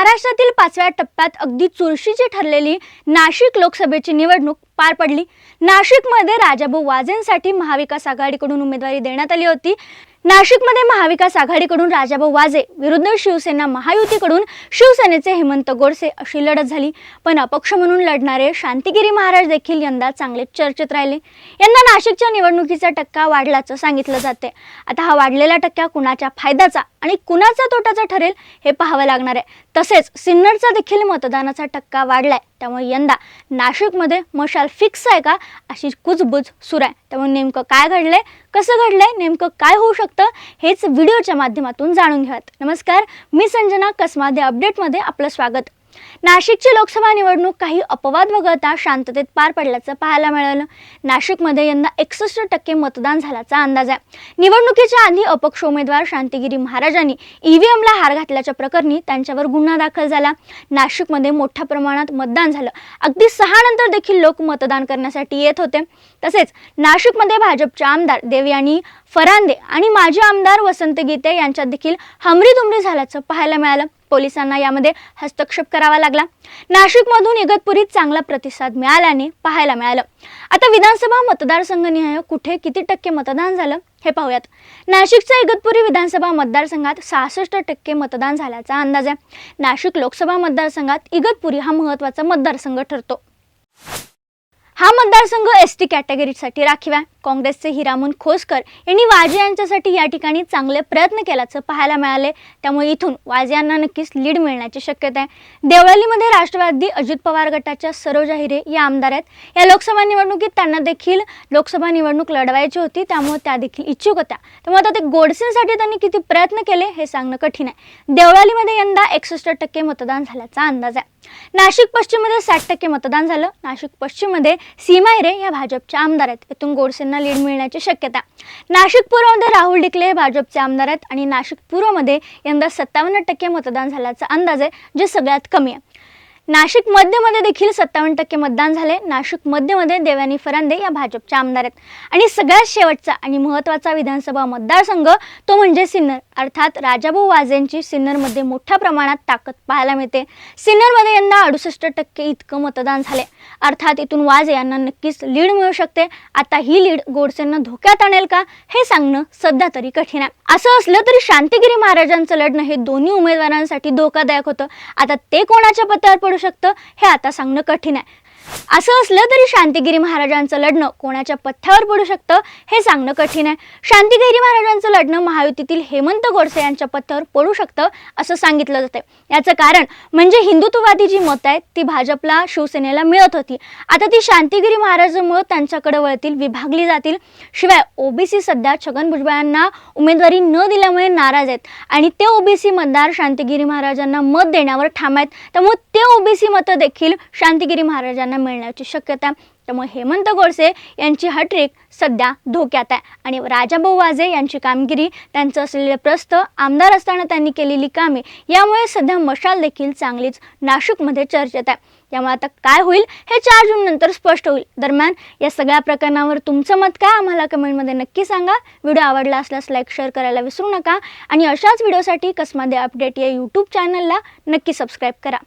महाराष्ट्रातील पाचव्या टप्प्यात अगदी चुरशीची ठरलेली नाशिक लोकसभेची निवडणूक पार पडली. नाशिकमध्ये राजाभाऊ वाजेंसाठी महाविकास आघाडीकडून उमेदवारी देण्यात आली होती. नाशिकमध्ये महाविकास आघाडीकडून राजाभाऊ वाजे विरुद्ध शिवसेना महायुतीकडून शिवसेनेचे हेमंत गोडसे अशी लढत झाली. पण अपक्ष म्हणून लढणारे शांतिगिरी महाराज देखील यंदा चांगले चर्चेत राहिले. यंदा नाशिकच्या निवडणुकीचा टक्का वाढल्याचं सांगितलं जाते. आता हा वाढलेला टक्का कुणाच्या फायद्याचा आणि कुणाचा तोटाचा ठरेल हे पाहावं लागणार आहे. तसेच सिन्नरचा देखील मतदानाचा टक्का वाढलाय. त्यामुळे यंदा नाशिकमध्ये मशाल फिक्स आहे का? अशी कुजबुज सुरू आहे. त्यामुळे नेमकं काय घडलंय? कसं घडलंय? नेमकं काय होऊ शकतं? हेच व्हिडिओच्या माध्यमातून जाणून घ्यात. नमस्कार मी संजना कसमादे अपडेटमध्ये आपलं स्वागत. नाशिकची लोकसभा निवडणूक काही अपवाद वगळता शांततेत पार पडल्याचं पाहायला मिळालं. नाशिकमध्ये यंदा एकसष्ट टक्के मतदान झाल्याचा अंदाज आहे. निवडणुकीच्या आधी अपक्ष उमेदवार शांतिगिरी महाराजांनी ईव्हीएमला हार घातल्याच्या प्रकरणी त्यांच्यावर गुन्हा दाखल झाला. नाशिकमध्ये मोठ्या प्रमाणात मतदान झालं. अगदी सहा नंतर देखील लोक मतदान करण्यासाठी येत होते. तसेच नाशिकमध्ये भाजपचे आमदार देवयानी फरांदे आणि माजी आमदार वसंत गीते यांच्यात देखील हमरीदुमरी झाल्याचं पाहायला मिळालं. पोलिसांना यामध्ये हस्तक्षेप करावा लागला. नाशिकमधून इगतपुरीत चांगला प्रतिसाद मिळाल्याने पाहायला मिळालं. आता विधानसभा मतदारसंघनिहाय कुठे किती टक्के मतदान झालं हे पाहूयात. नाशिकच्या इगतपुरी विधानसभा मतदारसंघात सहासष्ट टक्के मतदान झाल्याचा अंदाज आहे. नाशिक लोकसभा मतदारसंघात इगतपुरी हा महत्त्वाचा मतदारसंघ ठरतो. हा मतदारसंघ एस टी कॅटेगरीसाठी राखीव आहे. काँग्रेसचे हिरामन खोसकर यांनी वाजे यांच्यासाठी या ठिकाणी चांगले प्रयत्न केल्याचं पाहायला मिळाले त्यामुळे इथून वाजे यांना नक्कीच लीड मिळण्याची शक्यता आहे. देवळालीमध्ये राष्ट्रवादी अजित पवार गटाच्या सरोजा हिरे या आमदार आहेत. या लोकसभा निवडणुकीत त्यांना देखील लोकसभा निवडणूक लढवायची होती. त्यामुळे त्या देखील इच्छुक होत्या. त्यामुळे आता ते गोडसेंसाठी त्यांनी किती प्रयत्न केले हे सांगणं कठीण आहे. देवळालीमध्ये यंदा एकसष्ट टक्के मतदान झाल्याचा अंदाज आहे. नाशिक पश्चिममध्ये साठ टक्के मतदान झालं. नाशिक पश्चिममध्ये सीमा हिरे या भाजपच्या आमदार आहेत येथून गोडसेंना लीड मिळण्याची शक्यता. नाशिक पूर्वमध्ये राहुल डिकले हे भाजपचे आमदार आहेत आणि नाशिक पूर्वमध्ये यंदा सत्तावन्न टक्के मतदान झाल्याचा अंदाज आहे जे सगळ्यात कमी आहे. नाशिक मध्यमध्ये देखील सत्तावन्न टक्के मतदान झाले. नाशिक मध्यमध्ये देवानी फरांदे या भाजपच्या आमदार आहेत. आणि सगळ्यात शेवटचा आणि महत्त्वाचा विधानसभा मतदारसंघ तो म्हणजे सिन्नर. अर्थात राजाभाऊ वाजेंची सिन्नरमध्ये मोठ्या प्रमाणात ताकद पाहायला मिळते. सिन्नरमध्ये यंदा अडुसष्ट टक्के इतकं मतदान झाले. अर्थात इथून वाजे यांना नक्कीच लीड मिळू शकते. आता ही लीड गोडसेंना धोक्यात आणेल का? हे सांगणं सध्या तरी कठीण आहे. असं असलं तरी शांतिगिरी महाराजांचं लढणं हे दोन्ही उमेदवारांसाठी धोकादायक होतं. आता ते कोणाच्या पत्रावर पडू शकतं हे आता सांगणं कठीण आहे. असं असलं तरी शांतिगिरी महाराजांचं लढणं कोणाच्या पथ्यावर पडू शकतं हे सांगणं कठीण आहे. शांतिगिरी महाराजांचं लढणं महायुतीतील हेमंत गोडसे यांच्या पथ्यावर पडू शकतं असं सांगितलं जातं याचं कारण म्हणजे हिंदुत्ववादी जी मतं आहेत ती भाजपला शिवसेनेला मिळत होती. आता ती शांतिगिरी महाराजांमुळे त्यांच्याकडे वळतील विभागली जातील. शिवाय ओबीसी सध्या छगन भुजबळांना उमेदवारी न दिल्यामुळे नाराज आहेत. आणि ते ओबीसी मतदार शांतिगिरी महाराजांना मत देण्यावर ठाम आहेत. त्यामुळे ते ओबीसी मतं देखील शांतिगिरी महाराजांना मिळण्याची शक्यता आहे. त्यामुळे हेमंत गोडसे यांची हट्रिक सध्या धोक्यात आहे. आणि राजाभाऊ वाजे यांची कामगिरी त्यांचं असलेले प्रस्थ आमदार असताना त्यांनी केलेली कामे यामुळे सध्या मशाल देखील चांगलीच नाशिकमध्ये चर्चेत आहे. त्यामुळे आता काय होईल हे चार जून नंतर स्पष्ट होईल. दरम्यान या सगळ्या प्रकरणावर तुमचं मत काय? आम्हाला कमेंटमध्ये नक्की सांगा. व्हिडिओ आवडला असल्यास लाईक शेअर करायला विसरू नका. आणि अशाच व्हिडिओसाठी कसमादे अपडेट या यूट्यूब चॅनलला नक्की सबस्क्राईब करा.